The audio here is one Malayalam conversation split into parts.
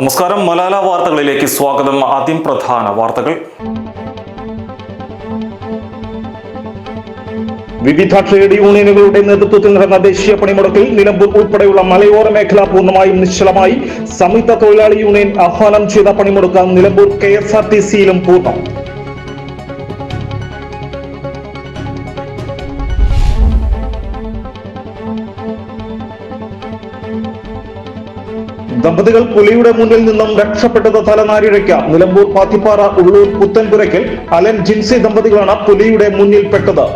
നമസ്കാരം. മലാല വാർത്തകളിലേക്ക് സ്വാഗതം. ആദ്യം പ്രധാന വാർത്തകൾ. വിവിധ ട്രേഡ് യൂണിയനുകളുടെ നേതൃത്വത്തിൽ നടന്ന ദേശീയ പണിമുടക്കിൽ നിലമ്പൂർ ഉൾപ്പെടെയുള്ള മലയോര മേഖല പൂർണമായും നിശ്ചലമായി സംയുക്ത തൊഴിലാളി യൂണിയൻ ആഹ്വാനം ചെയ്ത പണിമുടക്ക് Nilambur K S R T സിയിലും പൂർണം. ദമ്പതികൾ പുലിയുടെ മുന്നിൽ നിന്നും രക്ഷപ്പെട്ടത് തലനാരിഴയ്ക്ക. നിലമ്പൂർ പാത്തിപ്പാറ ഉള്ളൂർ പുത്തൻപുരയ്ക്കൽ അലൻ ജിൻസി ദമ്പതികളാണ് പുലിയുടെ മുന്നിൽപ്പെട്ടത്.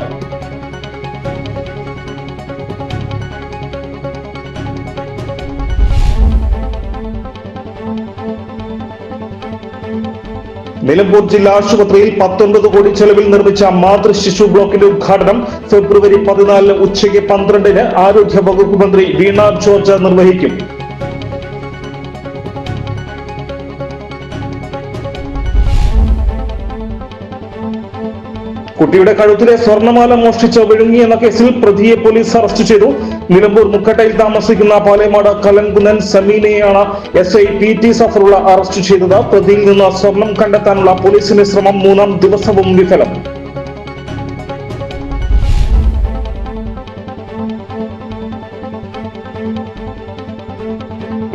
നിലമ്പൂർ ജില്ലാ ആശുപത്രിയിൽ പത്തൊൻപത് കോടി ചെലവിൽ നിർമ്മിച്ച മാതൃ ശിശു ബ്ലോക്കിന്റെ ഉദ്ഘാടനം ഫെബ്രുവരി പതിനാലിന് ഉച്ചയ്ക്ക് പന്ത്രണ്ടിന് ആരോഗ്യ വകുപ്പ് മന്ത്രി വീണ ജോർജ് നിർവഹിക്കും. കുട്ടിയുടെ കഴുത്തിലെ സ്വർണമാല മോഷ്ടിച്ച് വിഴുങ്ങി എന്ന കേസിൽ പ്രതിയെ പോലീസ് അറസ്റ്റ് ചെയ്തു. നിലമ്പൂർ മുക്കട്ടയിൽ താമസിക്കുന്ന Palemad Kalankunnan സമീനയെയാണ് S I P T Safarulla arrest ചെയ്തത്. പ്രതിയിൽ നിന്ന് സ്വർണം കണ്ടെത്താനുള്ള പോലീസിന്റെ ശ്രമം മൂന്നാം ദിവസവും വിഫലം.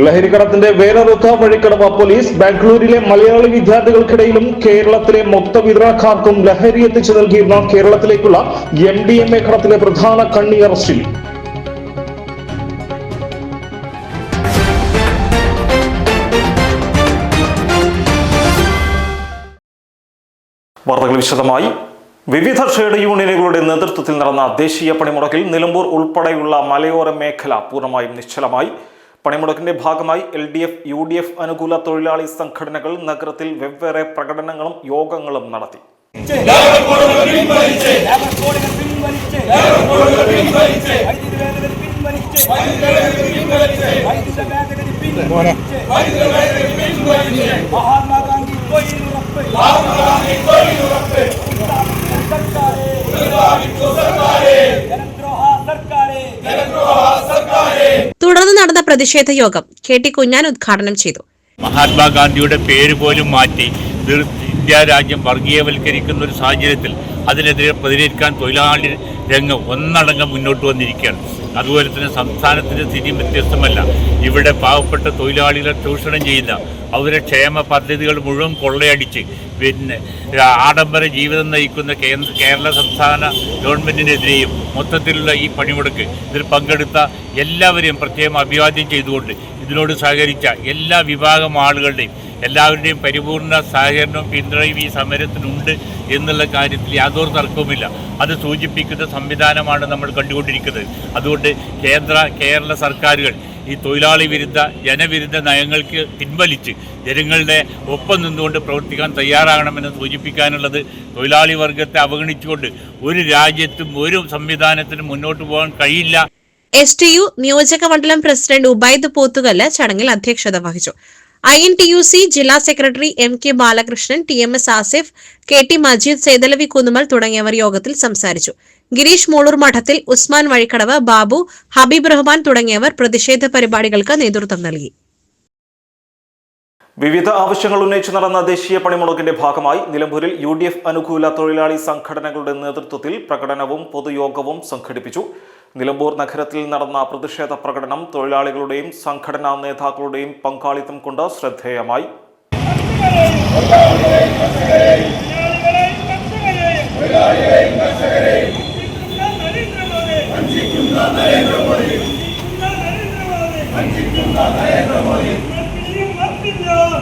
ലഹരിക്കടത്തിന്റെ വേലറുത്ത വഴിക്കടവ് പോലീസ് ബാംഗ്ലൂരിലെ മലയാളി വിദ്യാർത്ഥികൾക്കിടയിലും കേരളത്തിലെ മൊത്ത വിതരണക്കാർക്കും ലഹരി എത്തിച്ചു നൽകിയിരുന്ന കേരളത്തിലേക്കുള്ള എം ഡി എം എ കടത്തിലെ പ്രധാന കണ്ണി അറസ്റ്റിൽ. വാർത്തകൾ വിശദമായി. വിവിധ ട്രേഡ് യൂണിയനുകളുടെ നേതൃത്വത്തിൽ നടന്ന ദേശീയ പണിമുടക്കിൽ നിലമ്പൂർ ഉൾപ്പെടെയുള്ള മലയോര മേഖല പൂർണമായും നിശ്ചലമായി. പണിമുടക്കിന്റെ ഭാഗമായി L D F U D F അനുകൂല തൊഴിലാളി സംഘടനകൾ നഗരത്തിൽ വെവ്വേറെ പ്രകടനങ്ങളും യോഗങ്ങളും നടത്തി. മഹാത്മാഗാന്ധി ജനദ്രോഹ സർക്കാരെ. തുടർന്ന് നടന്ന പ്രതിഷേധ യോഗം കെ ടി കുഞ്ഞാൻ ഉദ്ഘാടനം ചെയ്തു. മഹാത്മാഗാന്ധിയുടെ പേര് പോലും മാറ്റി ഇന്ത്യ രാജ്യം വർഗീയവൽക്കരിക്കുന്ന ഒരു സാഹചര്യത്തിൽ അതിനെതിരെ പ്രതികരിക്കാൻ തൊഴിലാളി രംഗം ഒന്നടങ്കം മുന്നോട്ട് വന്നിരിക്കുകയാണ്. അതുപോലെ തന്നെ സംസ്ഥാനത്തിന്റെ സ്ഥിതി വ്യത്യസ്തമല്ല. ഇവിടെ പാവപ്പെട്ട തൊഴിലാളികളെ ചൂഷണം ചെയ്യുന്ന അവരുടെ ക്ഷേമ പദ്ധതികൾ മുഴുവൻ കൊള്ളയടിച്ച് പിന്നെ ആഡംബര ജീവിതം നയിക്കുന്ന കേന്ദ്ര കേരള സംസ്ഥാന ഗവൺമെന്റിനെതിരെയും മൊത്തത്തിലുള്ള ഈ പണിമുടക്ക് ഇതിൽ പങ്കെടുത്ത എല്ലാവരെയും പ്രത്യേകം അഭിവാദ്യം ചെയ്തുകൊണ്ട് ഇതിനോട് സഹകരിച്ച എല്ലാ വിഭാഗം ആളുകളുടെയും എല്ലാവരുടെയും പരിപൂർണ സഹകരണവും പിന്തുണയും ഈ സമരത്തിനുണ്ട് എന്നുള്ള കാര്യത്തിൽ യാതൊരു തർക്കവുമില്ല. അത് സൂചിപ്പിക്കുന്ന സംവിധാനമാണ് നമ്മൾ കണ്ടുകൊണ്ടിരിക്കുന്നത്. അതുകൊണ്ട് കേന്ദ്ര കേരള സർക്കാരുകൾ ഈ തൊഴിലാളി വിരുദ്ധ ജനവിരുദ്ധ നയങ്ങൾക്ക് പിൻവലിച്ച് ജനങ്ങളുടെ ഒപ്പം നിന്നുകൊണ്ട് പ്രവർത്തിക്കാൻ തയ്യാറാകണമെന്ന് സൂചിപ്പിക്കാനുള്ളത് തൊഴിലാളി വർഗത്തെ അവഗണിച്ചുകൊണ്ട് ഒരു രാജ്യത്തും ഒരു സംവിധാനത്തിനും മുന്നോട്ട് പോകാൻ കഴിയില്ല. എസ് ടി യു നിയോജക മണ്ഡലം പ്രസിഡന്റ് ഉബൈദ് പോത്തുകല്ല് ചടങ്ങിൽ അധ്യക്ഷത വഹിച്ചു. ഐ ജില്ലാ secretary M K Balakrishnan T M S Asif K T Majeed Sethalavi Kunnumal തുടങ്ങിയവർ യോഗത്തിൽ സംസാരിച്ചു. ഗിരീഷ് മൂളൂർ മഠത്തിൽ ഉസ്മാൻ വഴിക്കടവ് ബാബു ഹബീബ് റഹ്മാൻ തുടങ്ങിയവർ പ്രതിഷേധ പരിപാടികൾക്ക് നേതൃത്വം നൽകി. വിവിധ ആവശ്യങ്ങൾ ഉന്നയിച്ചു നടന്ന ദേശീയ പണിമുടക്കിന്റെ ഭാഗമായി നിലമ്പൂരിൽ യു ഡി എഫ് അനുകൂല തൊഴിലാളി സംഘടനകളുടെ നേതൃത്വത്തിൽ പ്രകടനവും പൊതുയോഗവും സംഘടിപ്പിച്ചു. നിലമ്പൂർ നഗരത്തിൽ നടന്ന പ്രതിഷേധ പ്രകടനം തൊഴിലാളികളുടെയും സംഘടനാ നേതാക്കളുടെയും പങ്കാളിത്തം കൊണ്ട് ശ്രദ്ധേയമായി.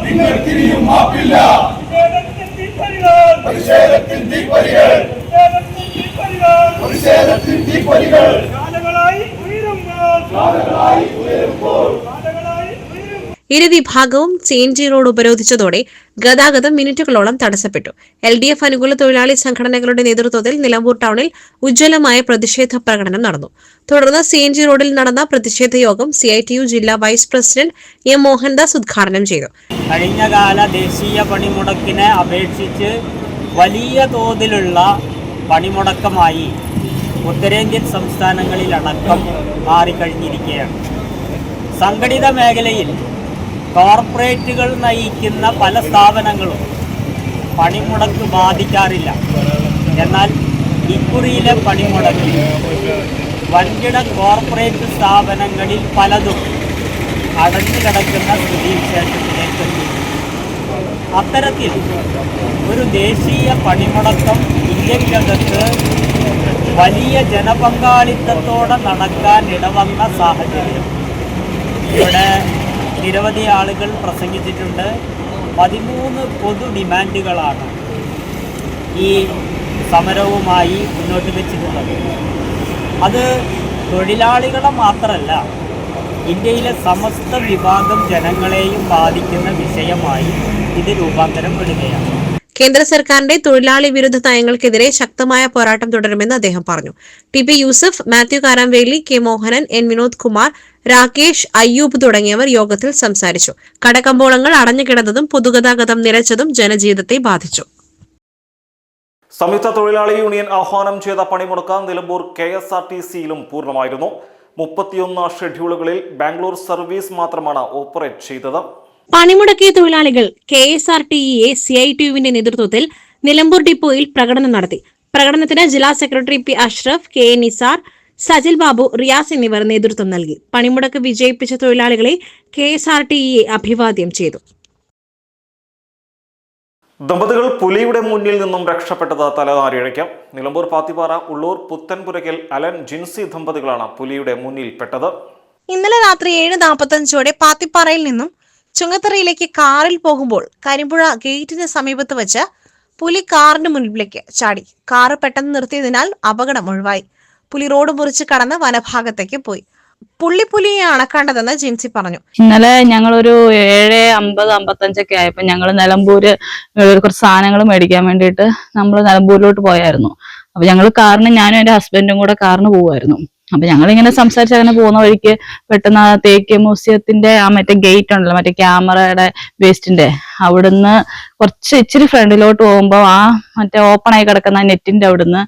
നിങ്ങൾക്കിനിയും മാപ്പില്ല. പ്രതിഷേധത്തിൽ തീപ്പരികൾ പ്രതിഷേധത്തിൽ തീപ്പരികൾ ഇരുവിഭാഗവും ചേഞ്ചി റോഡ് ഉപരോധിച്ചതോടെ ഗതാഗതം മിനിറ്റുകളോളം തടസ്സപ്പെട്ടു. എൽ ഡി എഫ് അനുകൂല തൊഴിലാളി സംഘടനകളുടെ നേതൃത്വത്തിൽ നിലമ്പൂർ ടൗണിൽ ഉജ്ജ്വലമായ പ്രതിഷേധ പ്രകടനം നടന്നു. തുടർന്ന് സി റോഡിൽ നടന്ന പ്രതിഷേധ യോഗം സി ജില്ലാ വൈസ് പ്രസിഡന്റ് എം മോഹൻദാസ് ഉദ്ഘാടനം ചെയ്തു. കഴിഞ്ഞകാല ദേശീയ പണിമുടക്കിനെ അപേക്ഷിച്ച് വലിയ തോതിലുള്ള പണിമുടക്കമായി ഉത്തരേന്ത്യൻ സംസ്ഥാനങ്ങളിലടക്കം മാറിക്കഴിഞ്ഞിരിക്കുകയാണ്. സംഘടിത മേഖലയിൽ കോർപ്പറേറ്റുകൾ നയിക്കുന്ന പല സ്ഥാപനങ്ങളും പണിമുടക്ക് ബാധിക്കാറില്ല. എന്നാൽ ഇക്കുറിയിലെ പണിമുടക്ക് വൻകിട കോർപ്പറേറ്റ് സ്ഥാപനങ്ങളിൽ പലതും അടഞ്ഞു കിടക്കുന്ന സ്ഥിതി വിശേഷത്തിലേക്ക് അത്തരത്തിൽ ഒരു ദേശീയ പണിമുടക്കം ഇന്ത്യക്കകത്ത് വലിയ ജനപങ്കാളിത്തത്തോടെ നടക്കാൻ ഇടവന്ന സാഹചര്യം. ഇവിടെ നിരവധി ആളുകൾ പ്രസംഗിച്ചിട്ടുണ്ട്. പതിമൂന്ന് പൊതു ഡിമാൻഡുകളാണ് ഈ സമരവുമായി മുന്നോട്ട് വെച്ചിട്ടുള്ളത്. അത് തൊഴിലാളികളെ മാത്രമല്ല ഇന്ത്യയിലെ സമസ്ത വിഭാഗം ജനങ്ങളെയും ബാധിക്കുന്ന വിഷയമായി ഇത് രൂപാന്തരം പെടുകയാണ് കേന്ദ്ര സർക്കാരിന്റെ തൊഴിലാളി വിരുദ്ധ നയങ്ങൾക്കെതിരെ ശക്തമായ പോരാട്ടം തുടരുമെന്ന് അദ്ദേഹം പറഞ്ഞു. T P Yusuf Mathew Karamveli K Mohanan N Vinod Kumar Rakesh Ayyub തുടങ്ങിയവർ യോഗത്തിൽ സംസാരിച്ചു. കടകമ്പോളങ്ങൾ അടഞ്ഞുകിടന്നതും പൊതുഗതാഗതം നിലച്ചതും ജനജീവിതത്തെ ബാധിച്ചു. സംയുക്ത തൊഴിലാളി യൂണിയൻ ആഹ്വാനം ചെയ്ത പണിമുടക്ക് Nilambur K S R T സിയിലും പൂർണമായിരുന്നു. മുപ്പത്തിയൊന്ന് ഷെഡ്യൂളുകളിൽ ബാംഗ്ലൂർ സർവീസ് മാത്രമാണ് ഓപ്പറേറ്റ് ചെയ്തത്. പണിമുടക്കിയ തൊഴിലാളികൾ K S R T E C I T യുവിന്റെ നേതൃത്വത്തിൽ നിലമ്പൂർ ഡിപ്പോയിൽ പ്രകടനം നടത്തി. പ്രകടനത്തിന് ജില്ലാ secretary P Ashraf K A Nisar Sajil Babu Riyas എന്നിവർ നേതൃത്വം നൽകി. പണിമുടക്ക് വിജയിപ്പിച്ച തൊഴിലാളികളെ K S R T E അഭിവാദ്യം ചെയ്തു. ദമ്പതികൾ പുലിയുടെ മുന്നിൽ നിന്നും രക്ഷപ്പെട്ടത് തലനാരിഴയ്ക്കാം. നിലമ്പൂർ പാത്തിപ്പാറ ഉള്ളൂർ പുത്തൻപുരയ്ക്കൽ അലൻ ജിൻസി ദമ്പതികളാണ് പുലിയുടെ മുന്നിൽ പെട്ടത്. ഇന്നലെ രാത്രി ഏഴ് നാൽപ്പത്തഞ്ചോടെ പാത്തിപ്പാറയിൽ നിന്നും ചുങ്കത്തറയിലേക്ക് കാറിൽ പോകുമ്പോൾ കരിമ്പുഴ ഗേറ്റിന് സമീപത്ത് വെച്ച് പുലി കാറിന് മുൻപിലേക്ക് ചാടി. കാറ് പെട്ടെന്ന് നിർത്തിയതിനാൽ അപകടം ഒഴിവായി. പുലി റോഡ് മുറിച്ച് കടന്ന് വനഭാഗത്തേക്ക് പോയി. പുള്ളിപ്പുലിയെയാണ് കണ്ടതെന്ന് ജിൻസി പറഞ്ഞു. ഇന്നലെ ഞങ്ങളൊരു ഏഴ് അമ്പത് അമ്പത്തഞ്ചൊക്കെ ആയപ്പോൾ ഞങ്ങൾ നിലമ്പൂര് കുറച്ച് സാധനങ്ങൾ മേടിക്കാൻ വേണ്ടിയിട്ട് നമ്മൾ നിലമ്പൂരിലോട്ട് പോയായിരുന്നു. അപ്പൊ ഞങ്ങൾ കാറിന് ഞാനും എന്റെ ഹസ്ബൻഡും കൂടെ കാറിന് പോവായിരുന്നു അപ്പൊ ഞങ്ങൾ ഇങ്ങനെ സംസാരിച്ച് അങ്ങനെ പോകുന്ന വഴിക്ക് പെട്ടെന്ന് ആ തേക്ക് മ്യൂസിയത്തിന്റെ ആ മറ്റേ ഗേറ്റ് ഉണ്ടല്ലോ മറ്റേ ക്യാമറയുടെ വേസ്റ്റിന്റെ അവിടുന്ന് കുറച്ച് ഇച്ചിരി ഫ്രണ്ടിലോട്ട് പോകുമ്പോൾ ആ മറ്റേ ഓപ്പൺ ആയി കിടക്കുന്ന നെറ്റിന്റെ അവിടുന്ന്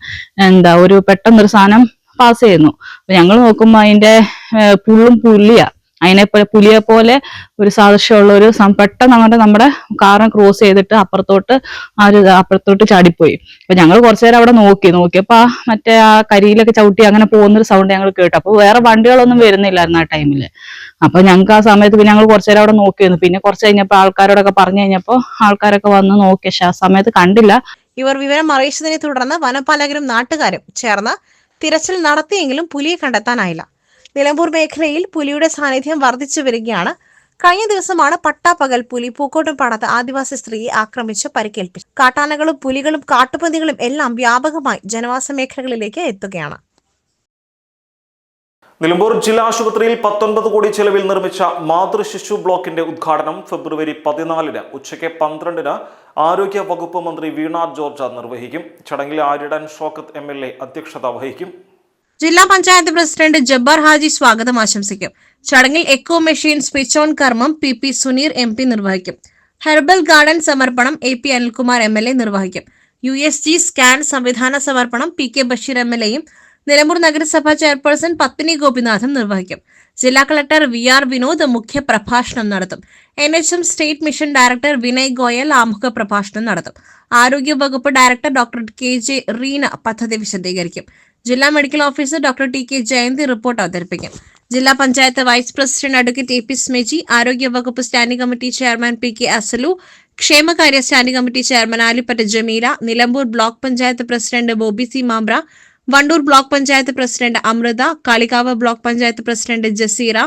എന്താ ഒരു പെട്ടെന്നൊരു സാധനം പാസ് ചെയ്യുന്നു. അപ്പൊ ഞങ്ങൾ നോക്കുമ്പോൾ അതിന്റെ പുള്ളും പുലിയാ അതിനെ പോലെ പുലിയെ പോലെ ഒരു സാദൃശ്യമുള്ള ഒരു പെട്ടെന്ന് അങ്ങോട്ട് നമ്മുടെ കാറിനെ ക്രോസ് ചെയ്തിട്ട് അപ്പുറത്തോട്ട് ആ ഒരു അപ്പുറത്തോട്ട് ചാടിപ്പോയി. അപ്പൊ ഞങ്ങൾ കുറച്ചു നേരം അവിടെ നോക്കി. നോക്കിയപ്പോ ആ മറ്റേ ആ കരിയിലൊക്കെ ചവിട്ടി അങ്ങനെ പോകുന്നൊരു സൗണ്ട് ഞങ്ങൾ കേട്ടു. അപ്പൊ വേറെ വണ്ടികളൊന്നും വരുന്നില്ലായിരുന്നു ആ ടൈമിൽ അപ്പൊ ഞങ്ങൾക്ക് ആ സമയത്ത് പിന്നെ ഞങ്ങൾ കുറച്ചു നേരം അവിടെ നോക്കിയിരുന്നു പിന്നെ കുറച്ച് കഴിഞ്ഞപ്പോ ആൾക്കാരോടൊക്കെ പറഞ്ഞു കഴിഞ്ഞപ്പോ ആൾക്കാരൊക്കെ വന്ന് നോക്കി. പക്ഷെ ആ സമയത്ത് കണ്ടില്ല. ഇവർ വിവരം അറിയിച്ചതിനെ തുടർന്ന് വനപാലകരും നാട്ടുകാരും ചേർന്ന് തിരച്ചിൽ നടത്തിയെങ്കിലും പുലിയെ കണ്ടെത്താനായില്ല. നിലമ്പൂർ മേഖലയിൽ പുലിയുടെ സാന്നിധ്യം വർദ്ധിച്ചു വരികയാണ്. കഴിഞ്ഞ ദിവസമാണ് പട്ടാപ്പകൽ പുലി പൂക്കോട്ടും പാടത്ത് ആദിവാസി സ്ത്രീയെ ആക്രമിച്ച് പരിക്കേൽപ്പിച്ചു കാട്ടാനകളും പുലികളും കാട്ടുപന്നികളും എല്ലാം വ്യാപകമായി ജനവാസ മേഖലകളിലേക്ക് എത്തുകയാണ്. നിലമ്പൂർ ജില്ലാ ആശുപത്രിയിൽ പത്തൊൻപത് കോടി ചെലവിൽ നിർമ്മിച്ച മാതൃശിശു ബ്ലോക്കിന്റെ ഉദ്ഘാടനം ഫെബ്രുവരി പതിനാലിന് ഉച്ചയ്ക്ക് പന്ത്രണ്ടിന് ആരോഗ്യ വകുപ്പ് മന്ത്രി വീണ ജോർജ് നിർവഹിക്കും. ചടങ്ങിൽ ആര്യടൻ ഷോക്കത്ത് എം അധ്യക്ഷത വഹിക്കും. ജില്ലാ പഞ്ചായത്ത് പ്രസിഡന്റ് ജബ്ബാർ ഹാജി സ്വാഗതം ആശംസിക്കും. ചടങ്ങിൽ എക്കോ മെഷീൻ സ്വിച്ച് ഓൺ കർമ്മം P P Suneer M P നിർവഹിക്കും. ഹെർബൽ ഗാർഡൻ സമർപ്പണം A P Anilkumar M L A നിർവഹിക്കും. യു എസ് ജി സ്കാൻ സംവിധാന സമർപ്പണം P K Basheer M L എയും നിലമ്പൂർ നഗരസഭാ ചെയർപേഴ്സൺ പത്മിനി ഗോപിനാഥും നിർവഹിക്കും. ജില്ലാ കളക്ടർ വി ആർ വിനോദ് മുഖ്യ പ്രഭാഷണം നടത്തും. N H M state mission director Vinay Goyal ആമുഖ പ്രഭാഷണം നടത്തും. ആരോഗ്യ വകുപ്പ് director doctor K J Reena പദ്ധതി വിശദീകരിക്കും. ജില്ലാ medical officer doctor T K Jayanthi report അവതരിപ്പിക്കും. ജില്ലാ panchayat vice president advocate A P സ്മെജി ആരോഗ്യ വകുപ്പ് standing committee chairman P K അസലു ക്ഷേമകാര്യ standing committee chairman Alippatta Jameela Nilambur block panchayat president Bobby C Mambra Wandoor block panchayat president Amritha Kalikavu block panchayat president Jaseera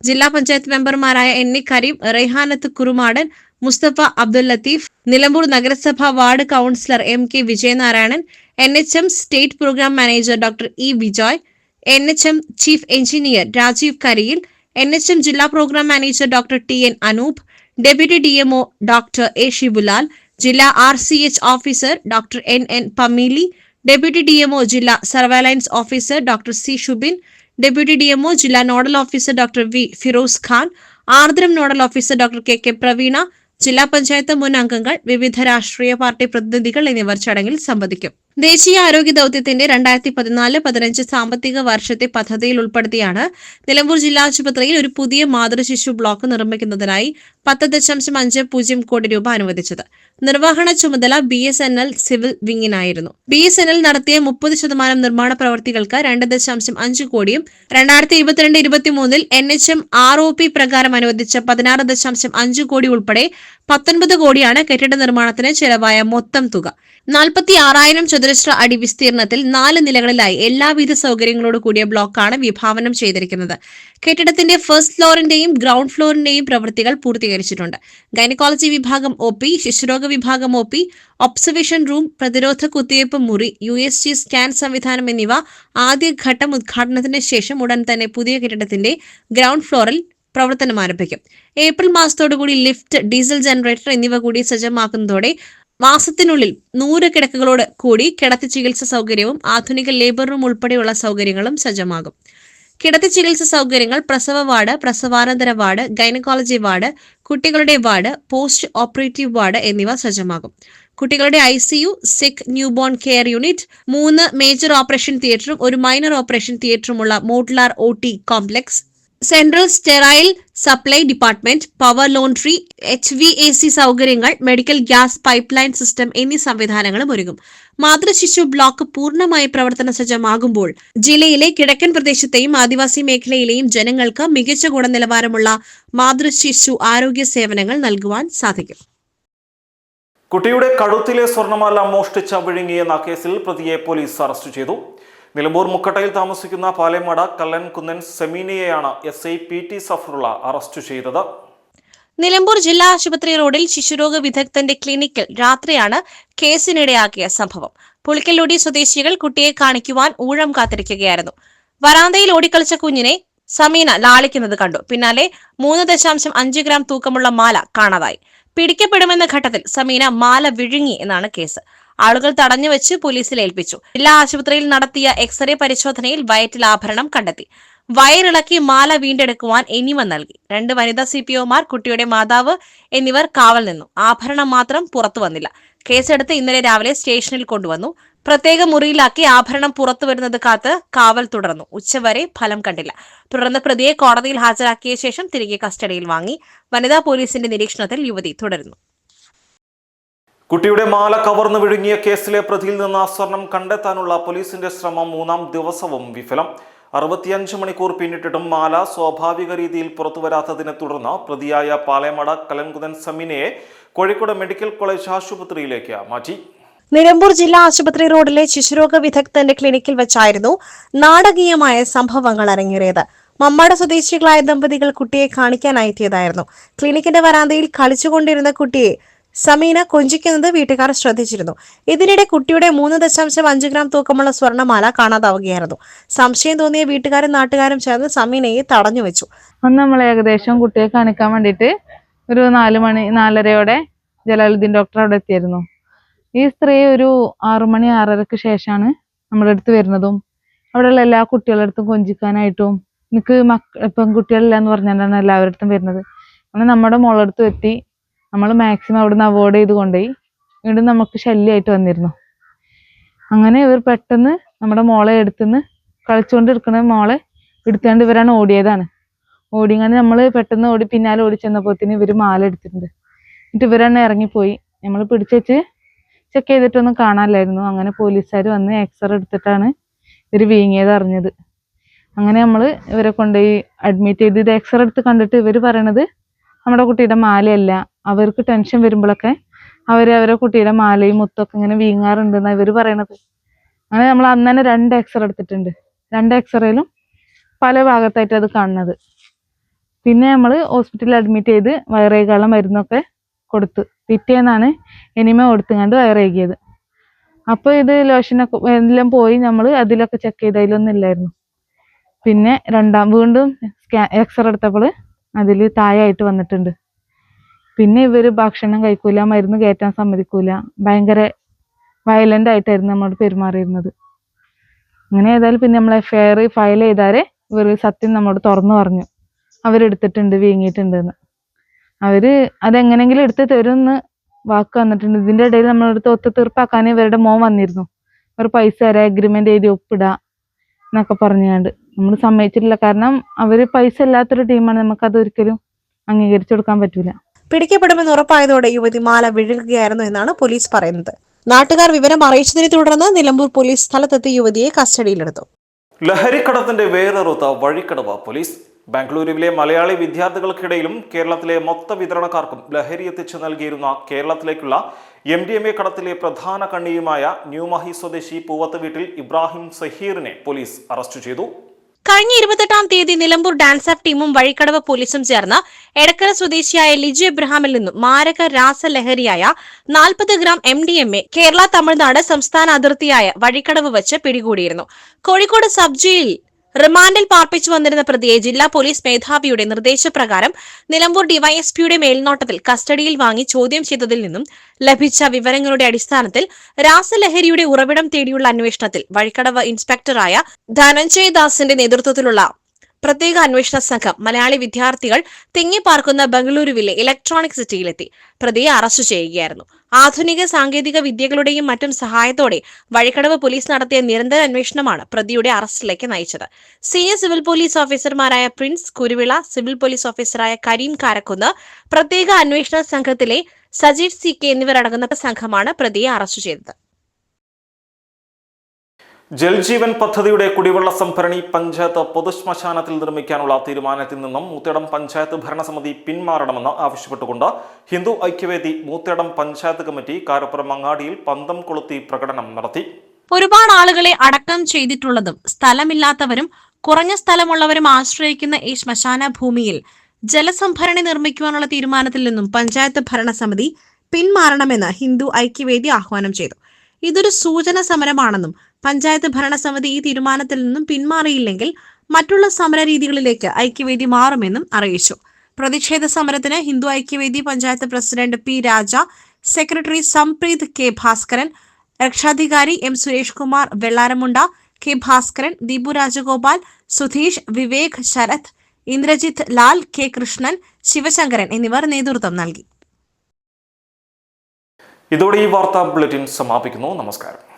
ജില്ലാ പഞ്ചായത്ത് മെമ്പർമാരായ എൻ ഇ കരീം റെയ്ഹാനത്ത് കുറുമാടൻ മുസ്തഫ അബ്ദുൽ ലത്തീഫ് നിലമ്പൂർ നഗരസഭ ward councillor M K Vijayanarayanan N H M state programme manager doctor E Vijoy N H M chief engineer Rajeev Kariyil N H M ജില്ലാ programme manager doctor T N Anoop deputy D M O doctor A Shibulal ജില്ലാ R C H officer doctor N N Pameeli deputy D M O ജില്ലാ surveillance officer doctor C Shubin deputy D M O ജില്ലാ nodal officer doctor V Firoz Khan Aardram nodal officer doctor K K Praveena ജില്ലാ പഞ്ചായത്ത് മുൻ അംഗങ്ങൾ വിവിധ രാഷ്ട്രീയ പാർട്ടി പ്രതിനിധികൾ എന്നിവർ ചടങ്ങിൽ സംബന്ധിക്കും ദേശീയ ആരോഗ്യ ദൌത്യത്തിന്റെ രണ്ടായിരത്തി പതിനാല് പതിനഞ്ച് സാമ്പത്തിക വർഷത്തെ പദ്ധതിയിൽ ഉൾപ്പെടുത്തിയാണ് നിലമ്പൂർ ജില്ലാ ആശുപത്രിയിൽ ഒരു പുതിയ മാതൃശിശു ബ്ലോക്ക് നിർമ്മിക്കുന്നതിനായി പത്ത് ദശാംശം അഞ്ച് പൂജ്യം കോടി രൂപ അനുവദിച്ചത്. നിർവഹണ ചുമതല B S N L civil വിങ്ങിനായിരുന്നു. B S N L നടത്തിയ മുപ്പത് ശതമാനം നിർമ്മാണ പ്രവർത്തികൾക്ക് രണ്ട് ദശാംശം അഞ്ച് കോടിയും രണ്ടായിരത്തി ഇരുപത്തിരണ്ട് ഇരുപത്തിമൂന്നിൽ N H M R O P പ്രകാരം അനുവദിച്ച പതിനാറ് ദശാംശം അഞ്ച് കോടി ഉൾപ്പെടെ പത്തൊൻപത് കോടിയാണ് കെട്ടിട നിർമ്മാണത്തിന് ചെലവായ മൊത്തം തുക. നാൽപ്പത്തി ആറായിരം ചതുരശ്ര അടി വിസ്തീർണത്തിൽ നാല് നിലകളിലായി എല്ലാവിധ സൗകര്യങ്ങളോട് കൂടിയ ബ്ലോക്കാണ് വിഭാവനം ചെയ്തിരിക്കുന്നത്. കെട്ടിടത്തിന്റെ ഫസ്റ്റ് ഫ്ലോറിന്റെയും ഗ്രൗണ്ട് ഫ്ലോറിന്റെയും പ്രവൃത്തികൾ പൂർത്തീകരിച്ചിട്ടുണ്ട് ഗൈനക്കോളജി വിഭാഗം ഒ പി ശിശുരോഗ വിഭാഗം ഒ പി ഒബ്സർവേഷൻ റൂം പ്രതിരോധ കുത്തിവയ്പ് മുറി യു എസ് ജി സ്കാൻ സംവിധാനം എന്നിവ ആദ്യഘട്ടം ഉദ്ഘാടനത്തിന് ശേഷം ഉടൻ തന്നെ പുതിയ കെട്ടിടത്തിന്റെ ഗ്രൗണ്ട് ഫ്ലോറിൽ പ്രവർത്തനം ആരംഭിക്കും. ഏപ്രിൽ മാസത്തോടുകൂടി ലിഫ്റ്റ് ഡീസൽ ജനറേറ്റർ എന്നിവ കൂടി സജ്ജമാക്കുന്നതോടെ മാസത്തിനുള്ളിൽ നൂറ് കിടക്കകളോട് കൂടി കിടത്തി ചികിത്സ സൗകര്യവും ആധുനിക ലേബർ റൂം ഉൾപ്പെടെയുള്ള സൗകര്യങ്ങളും സജ്ജമാകും. കിടത്തി ചികിത്സ സൗകര്യങ്ങൾ പ്രസവ വാർഡ് പ്രസവാനന്തര വാർഡ് ഗൈനക്കോളജി വാർഡ് കുട്ടികളുടെ വാർഡ് പോസ്റ്റ് ഓപ്പറേറ്റീവ് വാർഡ് എന്നിവ സജ്ജമാകും. കുട്ടികളുടെ I C U sick newborn care unit മൂന്ന് മേജർ ഓപ്പറേഷൻ തിയേറ്ററും ഒരു minor operation തിയേറ്ററുമുള്ള modular O complex central sterile supply department power laundry H V A C സൗകര്യങ്ങൾ medical gas pipe line system എന്നീ സംവിധാനങ്ങളും ഒരുങ്ങും. മാതൃശിശു ബ്ലോക്ക് പൂർണമായി പ്രവർത്തന സജ്ജമാകുമ്പോൾ ജില്ലയിലെ കിഴക്കൻ പ്രദേശത്തെയും ആദിവാസി മേഖലയിലെയും ജനങ്ങൾക്ക് മികച്ച ഗുണനിലവാരമുള്ള മാതൃശിശു ആരോഗ്യ സേവനങ്ങൾ നൽകുവാൻ സാധിക്കും. കുട്ടിയുടെ കഴുത്തിലെ സ്വർണമാല മോഷ്ടിച്ച വിഴുങ്ങിയെന്ന കേസിൽ പ്രതിയെ പോലീസ് അറസ്റ്റ് ചെയ്തു. നിലമ്പൂർ മുക്കട്ടയിൽ താമസിക്കുന്ന പാലേമട Kallen Kunnan സെമീനയെയാണ് S I P T Safarulla arrest ചെയ്തത്. നിലമ്പൂർ ജില്ലാ ആശുപത്രി റോഡിൽ ശിശുരോഗ വിദഗ്ധന്റെ ക്ലിനിക്കിൽ രാത്രിയാണ് കേസിനിടയാക്കിയ സംഭവം. പുളിക്കല്ലൂടി സ്വദേശികൾ കുട്ടിയെ കാണിക്കുവാൻ ഊഴം കാത്തിരിക്കുകയായിരുന്നു. വരാന്തയിൽ ഓടിക്കളിച്ച കുഞ്ഞിനെ സമീന ലാളിക്കുന്നത് കണ്ടു. പിന്നാലെ മൂന്ന് ദശാംശം അഞ്ച് ഗ്രാം തൂക്കമുള്ള മാല കാണാതായി. പിടിക്കപ്പെടുമെന്ന ഘട്ടത്തിൽ സമീന മാല വിഴുങ്ങി എന്നാണ് കേസ്. ആളുകൾ തടഞ്ഞു വെച്ച് പോലീസിൽ ഏൽപ്പിച്ചു. ജില്ലാ ആശുപത്രിയിൽ നടത്തിയ എക്സ്റേ പരിശോധനയിൽ വയറ്റിൽ ആഭരണം കണ്ടെത്തി. വയറിളക്കി മാല വീണ്ടെടുക്കുവാൻ എനിമ നൽകി. രണ്ട് വനിതാ സി പി ഒമാർ കുട്ടിയുടെ മാതാവ് എന്നിവർ കാവൽ നിന്നു. ആഭരണം മാത്രം പുറത്തു വന്നില്ല. കേസെടുത്ത് ഇന്നലെ രാവിലെ സ്റ്റേഷനിൽ കൊണ്ടുവന്നു. പ്രത്യേക മുറിയിലാക്കി ആഭരണം പുറത്തു വരുന്നത് കാത്ത് കാവൽ തുടർന്നു. ഉച്ചവരെ ഫലം കണ്ടില്ല. തുടർന്ന് പ്രതിയെ കോടതിയിൽ ഹാജരാക്കിയ ശേഷം തിരികെ കസ്റ്റഡിയിൽ വാങ്ങി. വനിതാ പോലീസിന്റെ നിരീക്ഷണത്തിൽ യുവതി തുടരുന്നു. കുട്ടിയുടെ മാല കവർന്നു വിഴുങ്ങിയ കേസിലെ പ്രതിയിൽ നിന്ന് സ്വർണം കണ്ടെത്താനുള്ള പോലീസിന്റെ ശ്രമം മൂന്നാം ദിവസവും വിഫലം. അറുപത്തിയഞ്ച് മണിക്കൂർ പിന്നിട്ടിട്ടും മാല സ്വാഭാവിക രീതിയിൽ പുറത്തുവരാത്തതിനെ തുടർന്ന് പ്രതിയായ പാലേമട കലൻകുതൻ സമീനയെ കോഴിക്കോട് മെഡിക്കൽ കോളേജ് ആശുപത്രിയിലേക്ക് മാറ്റി. നിലമ്പൂർ ജില്ലാ ആശുപത്രി റോഡിലെ ശിശുരോഗ വിദഗ്ധന്റെ ക്ലിനിക്കിൽ വെച്ചായിരുന്നു നാടകീയമായ സംഭവങ്ങൾ അരങ്ങേറിയത്. മമ്മാട സ്വദേശികളായ ദമ്പതികൾ കുട്ടിയെ കാണിക്കാനായി എത്തിയതായിരുന്നു ക്ലിനിക്കിന്റെ വരാന്തയിൽ കളിച്ചുകൊണ്ടിരുന്ന കുട്ടിയെ സമീന കൊഞ്ചിക്കുന്നത് വീട്ടുകാർ ശ്രദ്ധിച്ചിരുന്നു. ഇതിനിടെ കുട്ടിയുടെ മൂന്ന് ദശാംശം അഞ്ച് ഗ്രാം തൂക്കമുള്ള സ്വർണമാല കാണാതാവുകയായിരുന്നു. സംശയം തോന്നിയ വീട്ടുകാരും നാട്ടുകാരും ചേർന്ന് സമീനയെ തടഞ്ഞു വെച്ചു. അന്ന് നമ്മൾ ഏകദേശം കുട്ടിയെ കാണിക്കാൻ വേണ്ടിയിട്ട് ഒരു നാല് മണി നാലരയോടെ ജലാലുദ്ദീൻ ഡോക്ടർ അവിടെ എത്തിയിരുന്നു. ഈ സ്ത്രീ ഒരു ആറു മണി ആറരക്ക് ശേഷമാണ് നമ്മുടെ അടുത്ത് വരുന്നതും അവിടെയുള്ള എല്ലാ കുട്ടികളുടെ അടുത്തും കൊഞ്ചിക്കാനായിട്ടും എനിക്ക് മക്ക പെൺകുട്ടികളില്ല എന്ന് പറഞ്ഞാലാണ് എല്ലാവരുടെ അടുത്തും വരുന്നത്. അങ്ങനെ നമ്മുടെ മോളടുത്തും എത്തി നമ്മൾ മാക്സിമം അവിടുന്ന് അവോയ്ഡ് ചെയ്ത് കൊണ്ടുപോയി വീണ്ടും നമുക്ക് ശല്യമായിട്ട് വന്നിരുന്നു. അങ്ങനെ ഇവർ പെട്ടെന്ന് നമ്മുടെ മോളെ എടുത്തുനിന്ന് കളിച്ചുകൊണ്ടിരിക്കുന്ന മോളെ എടുത്തുകൊണ്ട് ഇവരാണ് ഓടിയതാണ്. ഓടിയങ്ങനെ നമ്മൾ പെട്ടെന്ന് ഓടി പിന്നാലെ ഓടി ചെന്നപ്പോത്തിന് ഇവർ മാല എടുത്തിട്ടുണ്ട് എന്നിട്ട് ഇവരാണ് ഇറങ്ങിപ്പോയി. നമ്മൾ പിടിച്ചുവെച്ച് ചെക്ക് ചെയ്തിട്ടൊന്നും കാണാനില്ലായിരുന്നു. അങ്ങനെ പോലീസുകാർ വന്ന് എക്സ്റേ എടുത്തിട്ടാണ് ഇവർ വീങ്ങിയത് അറിഞ്ഞത്. അങ്ങനെ നമ്മൾ ഇവരെ കൊണ്ടുപോയി അഡ്മിറ്റ് ചെയ്ത് ഇത് എക്സ്റേ എടുത്ത് കണ്ടിട്ട് ഇവർ പറയണത് നമ്മുടെ കുട്ടിയുടെ മാലയല്ല. അവർക്ക് ടെൻഷൻ വരുമ്പോഴൊക്കെ അവർ അവരെ കുട്ടിയുടെ മാലയും മുത്തൊക്കെ ഇങ്ങനെ വീങ്ങാറുണ്ട് എന്നാ ഇവർ പറയണത്. അങ്ങനെ നമ്മൾ അന്ന് തന്നെ രണ്ട് എക്സ്റേ എടുത്തിട്ടുണ്ട്. രണ്ട് എക്സ്റേയിലും പല ഭാഗത്തായിട്ട് അത് കാണുന്നത്. പിന്നെ നമ്മൾ ഹോസ്പിറ്റലിൽ അഡ്മിറ്റ് ചെയ്ത് വയറേകാളം മരുന്നൊക്കെ കൊടുത്ത് പിറ്റേന്നാണ് എനിമ കൊടുത്തുകൊണ്ട് വയറേകിയത്. അപ്പോൾ ഇത് ലോഷനൊക്കെ എല്ലാം പോയി നമ്മൾ അതിലൊക്കെ ചെക്ക് ചെയ്ത് അതിലൊന്നും ഇല്ലായിരുന്നു. പിന്നെ രണ്ടാം വീണ്ടും സ്കാ എക്സ്റേ എടുത്തപ്പോൾ അതിൽ താഴായിട്ട് വന്നിട്ടുണ്ട്. പിന്നെ ഇവർ ഭക്ഷണം കഴിക്കൂല മരുന്ന് കയറ്റാൻ സമ്മതിക്കൂല. ഭയങ്കര വയലന്റ് ആയിട്ടായിരുന്നു നമ്മളോട് പെരുമാറിയിരുന്നത്. അങ്ങനെ ഏതായാലും പിന്നെ നമ്മൾ എഫ്ഐആർ ഫയൽ ചെയ്താരെ ഇവർ സത്യം നമ്മോട് തുറന്നു പറഞ്ഞു. അവരെടുത്തിട്ടുണ്ട് വീങ്ങിയിട്ടുണ്ട് എന്ന് അവർ അതെങ്ങനെങ്കിലും എടുത്ത് തരുമെന്ന് വാക്ക് വന്നിട്ടുണ്ട്. ഇതിന്റെ ഇടയിൽ നമ്മളടുത്ത് ഒത്തുതീർപ്പാക്കാൻ ഇവരുടെ മോൻ വന്നിരുന്നു. ഒരു പൈസ തരാം അഗ്രിമെന്റ് എഴുതി ഒപ്പിടുക എന്നൊക്കെ പറഞ്ഞുകൊണ്ട്. നമ്മൾ സമ്മതിച്ചിട്ടില്ല. കാരണം അവർ പൈസ ഇല്ലാത്തൊരു ടീമാണ് നമുക്ക് അത് ഒരിക്കലും അംഗീകരിച്ചു കൊടുക്കാൻ പറ്റൂല. പിടിക്കപ്പെടുമെന്ന് ഉറപ്പായതോടെ യുവതി മാല വിഴുകുകയായിരുന്നു എന്നാണ് പോലീസ് പറയുന്നത്. നാട്ടുകാർ വിവരം അറിയിച്ചതിനെ തുടർന്ന് നിലമ്പൂർ പോലീസ് സ്ഥലത്തെത്തി യുവതിയെ കസ്റ്റഡിയിലെടുത്തു. ലഹരിക്കടത്തിന്റെ വേറൊരുത്ത വഴിക്കടവ് പോലീസ്. ബാംഗ്ലൂരുവിലെ മലയാളി വിദ്യാർത്ഥികൾക്കിടയിലും കേരളത്തിലെ മൊത്ത വിതരണക്കാർക്കും ലഹരി എത്തിച്ചു നൽകിയിരുന്ന കേരളത്തിലേക്കുള്ള എം ഡി എം എ കടത്തിലെ പ്രധാന കണ്ണിയുമായ ന്യൂമഹി സ്വദേശി പൂവത്ത് വീട്ടിൽ ഇബ്രാഹിം സഹീറിനെ പോലീസ് അറസ്റ്റ് ചെയ്തു. കഴിഞ്ഞ ഇരുപത്തെട്ടാം തീയതി നിലമ്പൂർ ഡാൻസ് ഓഫ് ടീമും വഴിക്കടവ് പോലീസും ചേർന്ന് എടക്കര സ്വദേശിയായ ലിജു എബ്രഹാമിൽ നിന്നും മാരക രാസലഹരിയായ നാൽപ്പത് gram M D M A Kerala Tamil Nadu സംസ്ഥാന അതിർത്തിയായ വഴിക്കടവ് വച്ച് പിടികൂടിയിരുന്നു. കോഴിക്കോട് സബ് ജയിലിൽ റിമാൻഡിൽ പാർപ്പിച്ചു വന്നിരുന്ന പ്രതിയെ ജില്ലാ പോലീസ് മേധാവിയുടെ നിർദ്ദേശപ്രകാരം നിലമ്പൂർ ഡിവൈഎസ്പിയുടെ മേൽനോട്ടത്തിൽ കസ്റ്റഡിയിൽ വാങ്ങി ചോദ്യം ചെയ്തതിൽ നിന്നും ലഭിച്ച വിവരങ്ങളുടെ അടിസ്ഥാനത്തിൽ രാസലഹരിയുടെ ഉറവിടം തേടിയുള്ള അന്വേഷണത്തിൽ വഴിക്കടവ് ഇൻസ്പെക്ടറായ ധനഞ്ജയ് ദാസിന്റെ നേതൃത്വത്തിലുള്ള പ്രത്യേക അന്വേഷണ സംഘം മലയാളി വിദ്യാർത്ഥികൾ തിങ്ങിപ്പാർക്കുന്ന ബംഗളൂരുവിലെ ഇലക്ട്രോണിക് സിറ്റിയിലെത്തി പ്രതിയെ അറസ്റ്റ് ചെയ്യുകയായിരുന്നു. ആധുനിക സാങ്കേതിക വിദ്യകളുടെയും മറ്റും സഹായത്തോടെ വഴിക്കടവ് പോലീസ് നടത്തിയ നിരന്തര അന്വേഷണമാണ് പ്രതിയുടെ അറസ്റ്റിലേക്ക് നയിച്ചത്. സീനിയർ സിവിൽ പോലീസ് ഓഫീസർമാരായ പ്രിൻസ് കുരുവിള സിവിൽ പോലീസ് ഓഫീസറായ കരീം കാരക്കുന്ന് പ്രത്യേക അന്വേഷണ സംഘത്തിലെ സജീഷ് സി കെ എന്നിവരടങ്ങുന്ന സംഘമാണ് പ്രതിയെ അറസ്റ്റ് ചെയ്തത്. ജൽജീവൻ പദ്ധതിയുടെ കുടിവെള്ള സംഭരണി പഞ്ചായത്ത് പൊതുശ്മശാനത്തിൽ നിർമ്മിക്കാനുള്ള തീരുമാനത്തിൽ നിന്നും മൂത്തേടം പഞ്ചായത്ത് ഭരണസമിതി പിന്മാറണമെന്ന് ആവശ്യപ്പെട്ടുകൊണ്ട് ഹിന്ദു ഐക്യവേദി മൂത്തേടം പഞ്ചായത്ത് കമ്മിറ്റി കാരപ്പുറം അങ്ങാടിയിൽ പന്തം കൊളുത്തി പ്രകടനം നടത്തി. ഒരുപാട് ആളുകളെ അടക്കം ചെയ്തിട്ടുള്ളതും സ്ഥലമില്ലാത്തവരും കുറഞ്ഞ സ്ഥലമുള്ളവരും ആശ്രയിക്കുന്ന ഈ ശ്മശാന ഭൂമിയിൽ ജലസംഭരണി നിർമ്മിക്കുവാനുള്ള തീരുമാനത്തിൽ നിന്നും പഞ്ചായത്ത് ഭരണസമിതി പിന്മാറണമെന്ന് ഹിന്ദു ഐക്യവേദി ആഹ്വാനം ചെയ്തു. ഇതൊരു സൂചന സമരമാണെന്നും പഞ്ചായത്ത് ഭരണസമിതി ഈ തീരുമാനത്തിൽ നിന്നും പിന്മാറിയില്ലെങ്കിൽ മറ്റുള്ള സമര രീതികളിലേക്ക് ഐക്യവേദി മാറുമെന്നും അറിയിച്ചു. പ്രതിഷേധ സമരത്തിന് Hindu Aikyavedi panchayat president P Raja secretary Sampreeth K Bhaskaran രക്ഷാധികാരി M Suresh Kumar Vellaramunda K Bhaskaran Deepu Rajagopal Sudheesh Vivek Sharath Indrajith Lal K Krishnan Sivasankaran എന്നിവർ നേതൃത്വം നൽകി. ഇതോടെ ഈ വാർത്താ ബുള്ളറ്റിൻ സമാപിക്കുന്നു. നമസ്കാരം.